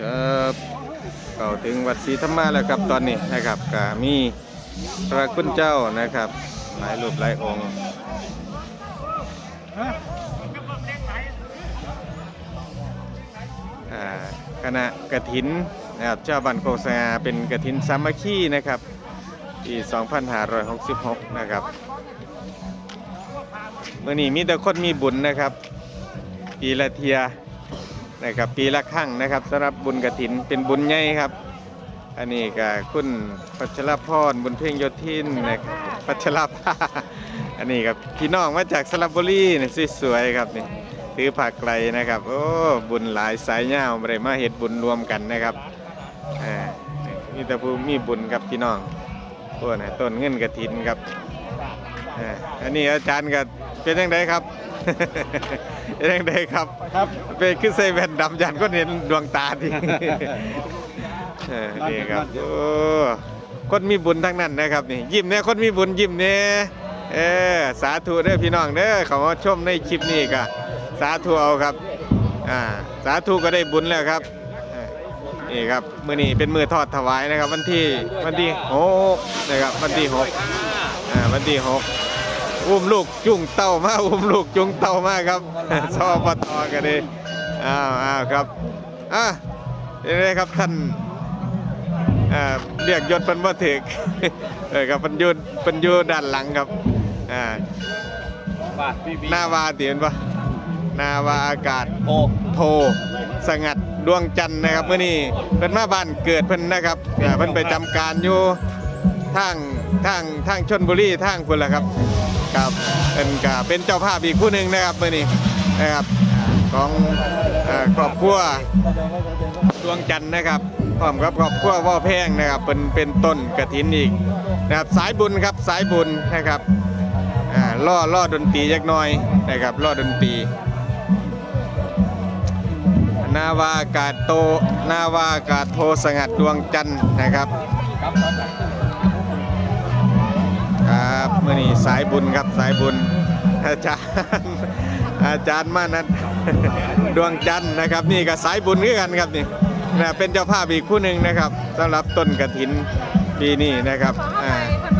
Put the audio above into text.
ครับเข้าถึงวัดศรีธรรมาแล้วครับตอนนี้นะครับก็มีพระคุณเจ้านะครับหลายรูปหลายองค์อ่าคณะกฐินนะครับเจ้าบันโคกสงาเป็นกฐินสามัคคีนะครับปี2566 นะครับเมื่อนี้มีแต่คนมีบุญนะครับปีละเทีย นะครับปีละครั้งนะครับสำหรับบุญกระถินเป็นบุญใหญ่ครับ อันนี้ก็คุณพัชรพรบุญเพ่งโยธินนะครับพัชรภาอันนี้ครับพี่น้องมาจากสระบุรีนี่สวยๆครับนี่ถือผักไกลนะครับโอ้บุญหลายสายเงาไม่ได้มาเห็ดบุญรวมกันนะครับอ่ามีแต่ผู้มีบุญครับพี่น้องโอ้นะต้นเงินกระถินครับ อ่าอันนี้อาจารย์ก็เป็นยังไงครับ เป็นยังไงครับ ครับเป็นขึ้นใส่แว่นดำยันก็เห็นดวงตาดิเออนี่ครับโอ้คนมีบุญทั้งนั้นนะครับนี่ยิ้มเนี่ยคนมีบุญยิ้มเนี่ยเออสาธุเด้อพี่น้องเด้อเขามาชมในคลิปนี้ก็สาธุเอาครับอ่าสาธุก็ได้บุญแล้วครับเออนี่ครับมื้อนี้เป็นมื้อทอดถวายนะครับ วันที่วันที่หกนะครับวันที่หกอ่าวันที่หก อุ้มลูกจุงเต้ามาอุ้มลูกจุงเต้ามาครับสอปตกันดีอ้าวอ้าวครับอะนี่เลยครับท่านอ่าเรียกยศเป็นบ่ถึกเออครับเป็นอยูเป็นอยูด้านหลังครับอ่าบาทพี่บีนาวาเตียนปะนาวาอากาศโอ้โทสงัดดวงจันทร์นะครับเมื่อนี้เป็นมาบ้านเกิดเพิ่นนะครับอ่าเพิ่นไปจำการอยู่ทางทางทางชนบุรีทางพุ่นแหละครับ ครับเป็นกาเป็นเจ้าภาพอีกผู้หนึ่งนะครับเมื่อนี้นะครับของอครอบครัวดวงจันทร์นะครับพร้อมกับครอบครัวว่อแพงนะครับเป็นเป็นต้นกระถินอีกนะครับสายบุญครับสายบุญนะครับล่อล่อดนตรียักน้อยนะครับล่อดนตรีนาวากาโตนาวากาโทสงัดดวงจันทร์นะครับ มื่อนี้สายบุญครับสายบุญ อาจารย์อาจารย์มานัดดวงจันทร์นะครับ นี่ก็สายบุญด้วยกันครับนี่นะเป็นเจ้าภาพอีกผู้หนึ่งนะครับสำหรับต้นกระถินปีนี้นะครับอ่าครับอ่า